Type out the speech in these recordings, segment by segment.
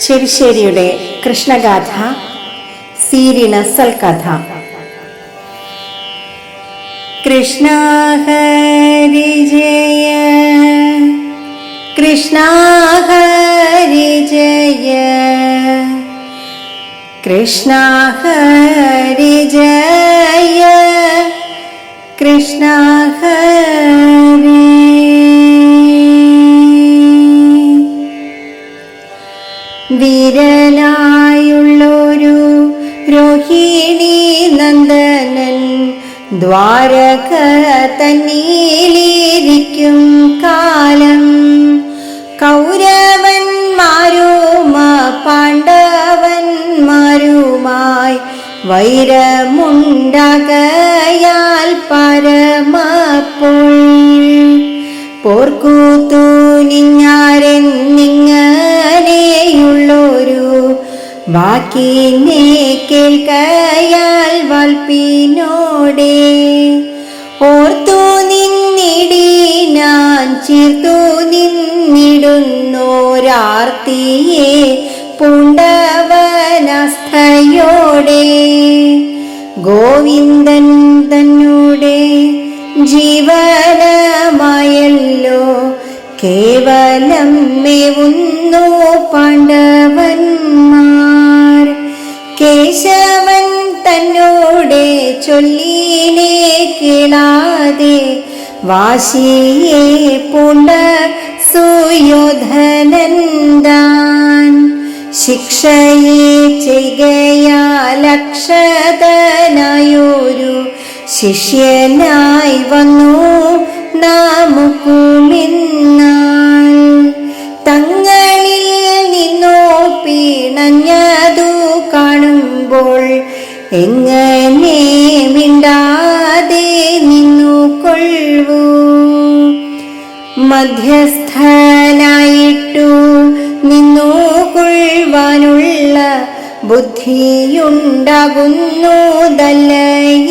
ചെവിശ്ശേരിയുടെ കൃഷ്ണഗാഥ സീരിണ സൽകഥ കൃഷ്ണ ഹരി ജയ കൃഷ്ണ ഹരി ജയ. കൃഷ്ണ ഹരി ജയ കൃഷ്ണ ഹരി വിരലായുള്ളൊരു രോഹിണി നന്ദനൻ ദ്വാരക തന്നീലിരിക്കും കാലം. കൗരവന്മാരുമാ പാണ്ഡവന്മാരുമായി വൈരമുണ്ടകയാൽ പരമപ്പോൾ. പോർക്കൂത്തു നിങ്ങാരെന്നിങ്ങനെയുള്ളൊരു വാക്കിനെ കേൾക്കയാൽ വാൽപ്പിനോടെ. ഓർത്തു നിന്നിടി ഞാൻ ചീർത്തു നിന്നിടുന്നോരാർത്തിയെ പൂണ്ടവനസ്ഥയോടെ. ഗോവിന്ദൻ തന്നോടെ ജീവനമായല്ലോ കേവലം മേവുന്നു പാണ്ഡവന്മാർ. കേശവൻ തന്നോടെ ചൊല്ലിനെ കേളാതെ വാശിയെ പൂണ്ട സുയോധനന്താൻ ശിക്ഷയെ ചെയ്യയാലക്ഷതനായൊരു ശിഷ്യനായി വന്നു. എങ്ങനെ മിണ്ടാതെ നിന്നു കൊള്ളൂ? മധ്യസ്ഥനായിട്ടു നിന്നു കൊള്ളുവാനുള്ള ബുദ്ധിയുണ്ടാകുന്നതല്ല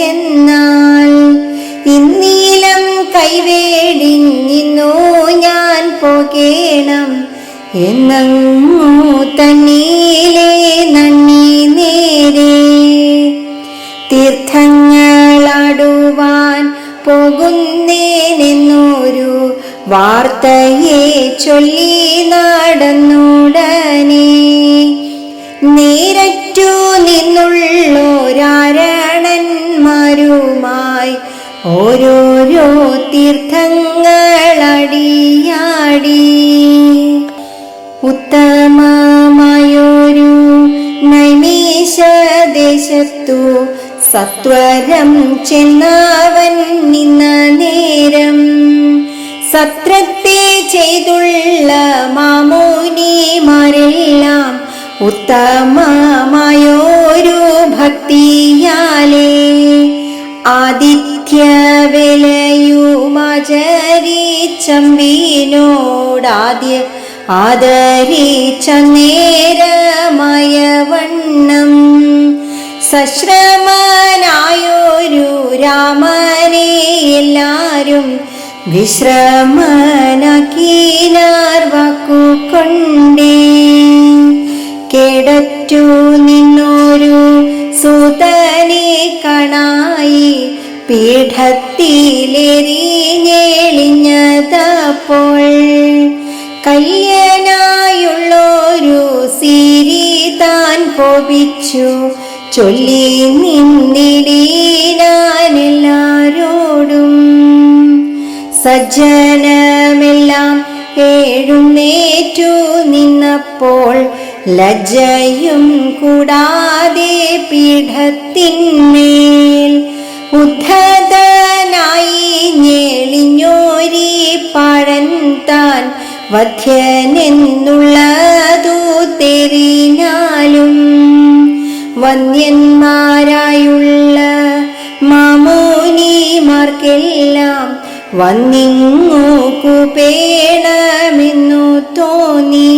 എന്നാൽ. ഇന്നീലം കൈവേടിഞ്ഞിന്നു ഞാൻ പോകേണം. എന്നങ്ങു തന്നീലേ നന്ദി നേരെ തീർത്ഥങ്ങളാടുവാൻ പോകുന്നേനെന്നൊരു വാർത്തയെ ചൊല്ലി നടന്നുടനെ. നേരറ്റു നിന്നുള്ളോരാരണന്മാരുമായി ഓരോരോ തീർത്ഥങ്ങളടിയാടി നൈമീശദേശത്തു സത്വരം ചെന്നാവൻ നിന്ന നേരം. സത്രത്തെ ചെയ്തുള്ള മാമോനിമാരെല്ലാം ഉത്തമമായോരു ഭക്തിയാലേ. ആദിത്യ വിലയുമാചരിച്ചമ്പിനോടാദ്യ ആദരിച്ച നേരമായ വണ്ണം സശ്രമനായൊരു രാമനെ എല്ലാരും വിശ്രമനാക്കീനാർ വാക്കുകൊണ്ടേ. കേടറ്റു നിന്നൊരു സൂതനെ കണായി പീഠത്തിലെറിഞ്ഞെളിഞ്ഞതപ്പോൾ കല്യനായുള്ളൊരു സിരി താൻ കോപിച്ചു. ചൊല്ലി നിന്നിടീനാനെല്ലാരോടും സജ്ജനമെല്ലാം എഴുന്നേറ്റു നിന്നപ്പോൾ ലജ്ജയും കൂടാതെ പീഠത്തിന്മേൽ ഉദ്ധതനായി ഞെളിഞ്ഞോരി പഴൻ താൻ വധ്യനെന്നുള്ളതു തെറിഞ്ഞാലും വന്യന്മാരായുള്ള മാമോനിമാർക്കെല്ലാം വന്നിങ്ങു കുപേണമെന്നു തോന്നി.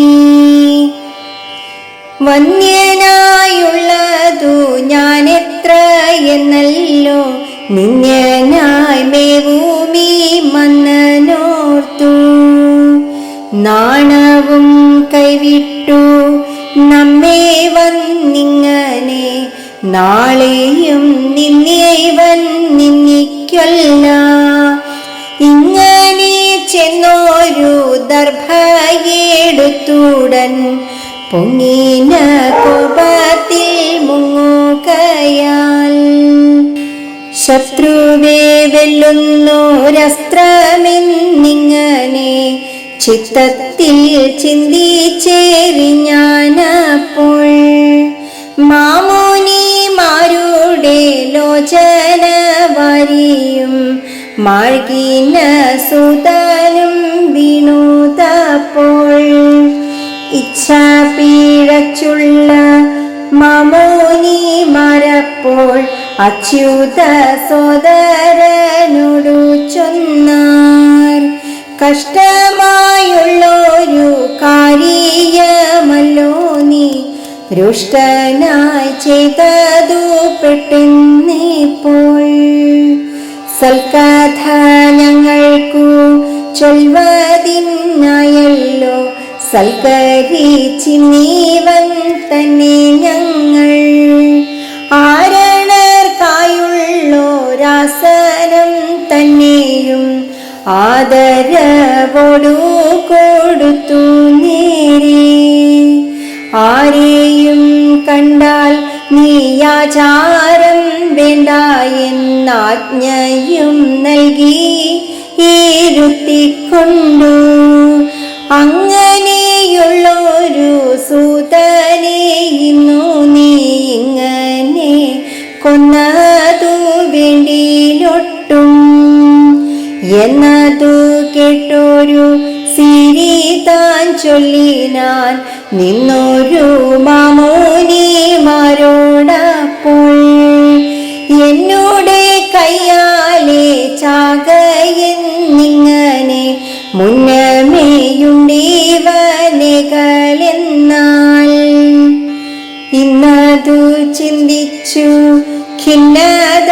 വന്യനായുള്ളതു ഞാൻ എത്ര എന്നല്ലോ നിന്യനായി മേവൂമി മന്നനോർത്തു. നാണവും നാളെയും നിന്നേവൻ നിന്നിക്കൊല്ല ഇങ്ങനെ ചെന്നോരു ദർഭയെടുത്തുടൻ പൊങ്ങിന കോപത്തിൽ മുങ്ങുകയാൽ. ശത്രുവേ വെല്ലുന്നോരസ്ത്രമെന്നിങ്ങനെ ചിത്തത്തിൽ ചിന്തിച്ചേറിഞ്ഞാനപ്പോൾ മാമോനിമാരുടെ ലോചന വരിയും മാർഗീന സുതനും വീണുതപ്പോൾ ഇച്ഛ പീഴച്ചുള്ള മാമോനിമാരപ്പോൾ അച്യുത സോദരനോടു ചൊന്നാർ. കഷ്ടമായുള്ളൊരു കാര്യമല്ലോ നീ രുഷ്ടനായി ചെയ്തതു പെട്ടെന്നിപ്പോൾ. സൽക്കഥ ഞങ്ങൾക്കു ചൊൽവതിനായല്ലോ. സൽക്കരിച്ചിന്നീവൻ തന്നെ ഞങ്ങൾ. ആരണർക്കായുള്ളോരാസനം തന്നെയും ആദരവോടു കൊടുത്തു നേരെ. ആരെയും കണ്ടാൽ നീയാചാരം വേണ്ട എന്നാജ്ഞയും നൽകി ഇരുത്തിക്കൊണ്ടു. അങ്ങനെയുള്ളൊരു സൂതനെ ഇന്നു നീ ഇങ്ങനെ കൊന്നതു വേണ്ടിയിലൊട്ടും. എന്നതു കേട്ടൊരു സിരി താൻ ചൊല്ലിനാൻ നിന്നൊരു മാമോനിമാരോടപ്പോൾ എന്നോട് കയ്യാലെ ചാകയെന്നിങ്ങനെ മുന്നമേയുണ്ടീവനകളെന്നാൽ. ഇന്നതു ചിന്തിച്ചു ഖിന്നത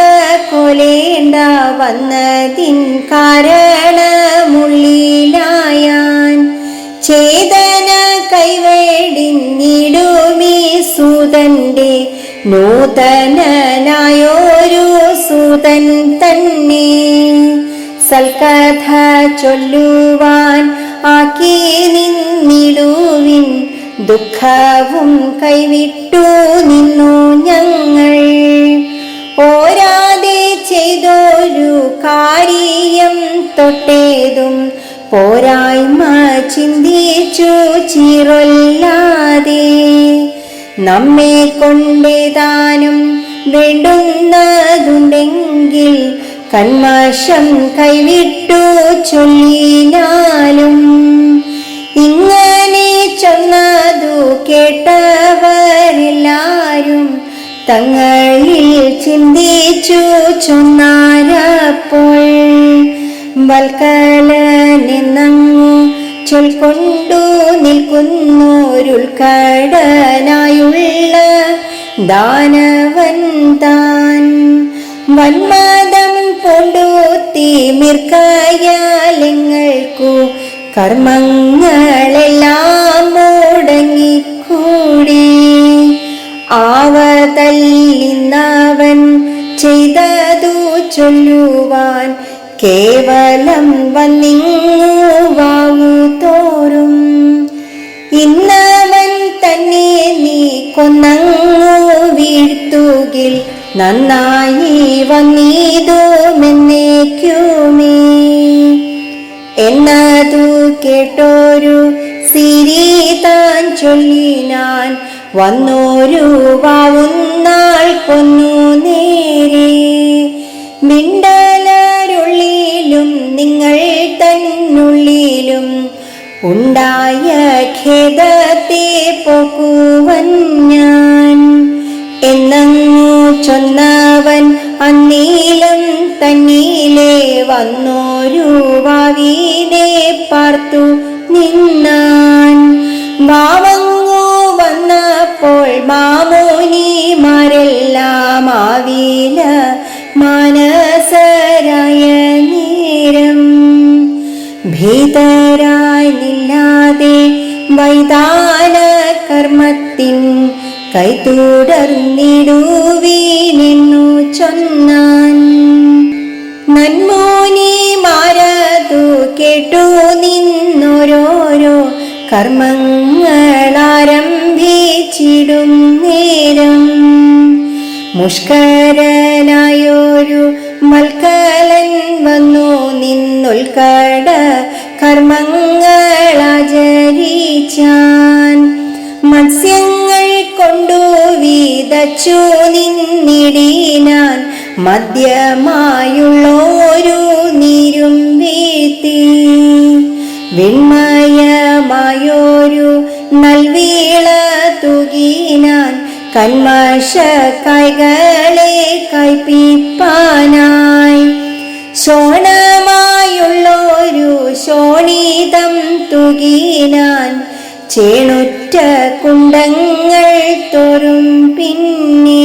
കൊലേണ്ട വന്നതിൻ കാരണമുള്ളിലായാൻ. ചേതന സൂതന്റെ നൂതനായോരു സൂതൻ തന്നെ. സൽക്കഥ ചൊല്ലുവാൻ ആക്കി നിന്നിടുവിൻ ദുഃഖവും കൈവിട്ടു നിന്നു ഞങ്ങൾ. ഓരാതെ ചെയ്തൊരു കാര്യം തൊട്ടേതും പോരായ്മ ചിന്തിച്ചു ചീറൊല്ലാതെ. നമ്മെ കൊണ്ടേതാനും വേണ്ടുന്നതുണ്ടെങ്കിൽ കന്മഷം കൈവിട്ടു ചൊല്ലിനാലും. ഇങ്ങനെ ചൊന്നതു കേട്ടവരെല്ലാരും തങ്ങളിൽ ചിന്തിച്ചു ചൊന്നാരപ്പോൾ. നിന്നു ചൊൽക്കൊണ്ടു നിൽക്കുന്നൊരുൾക്കടനായുള്ള ദാനവൻ താൻ വന്മതം കൊണ്ടു തീമിർക്കയാലെങ്ങൾക്കു കർമ്മങ്ങളെല്ലാം മുടങ്ങിക്കൂടി. ആവതല്ലിന്നവൻ ചെയ്തതു ചൊല്ലുവാൻ കേവലം വന്നിങ്ങു വാവു തോറും. ഇന്നവൻ തന്നെ നീ കൊന്നങ്ങു നന്നായി വന്നിതുമെന്നേക്കുമേ. എന്നതു കേട്ടോരു സിരി താൻ ചൊല്ലിനാൻ വന്നോരു വാവുന്നാൾ കൊന്നു നേരെ. മിണ്ടലരുള്ളിലും നിങ്ങൾ തന്നുള്ളിലും ഉണ്ടായ ഖേദത്തെ പോക്കുവൻ ഞാൻ. ചൊന്നവൻ അന്നീലം തന്നീലെ വന്നോരു വാവീനെ പാർത്തു നിന്നാൻ. മാവങ്ങു വന്നപ്പോൾ മാമോനിമാരെല്ലാം ആവീല മാനസരായ നേരം. ഭീതരായില്ലാതെ വൈതാന കർമ്മത്തിൻ കൈത്തുടർന്നിടുവീനെന്നു ചൊന്നാൻ. നന്മോനിമാരതു കേട്ടു നിന്നോരോരോ കർമ്മങ്ങളാരംഭിച്ചിടും നേരം. മുഷ്കരനായൊരു നിന്നിടിനാൻ മദ്യമായുള്ളൊരു നീരും വീത്തി വിൺമയമായൊരു നൽവീള തുകിനാൻ കൺമാഷ കൈകളെ കൈപ്പിപ്പാനായി. ശോണമായുള്ളൊരു ശോണീതം തുകിനാൻ ചേണുറ്റ കുണ്ടങ്ങൾ തോറും പിന്നെ.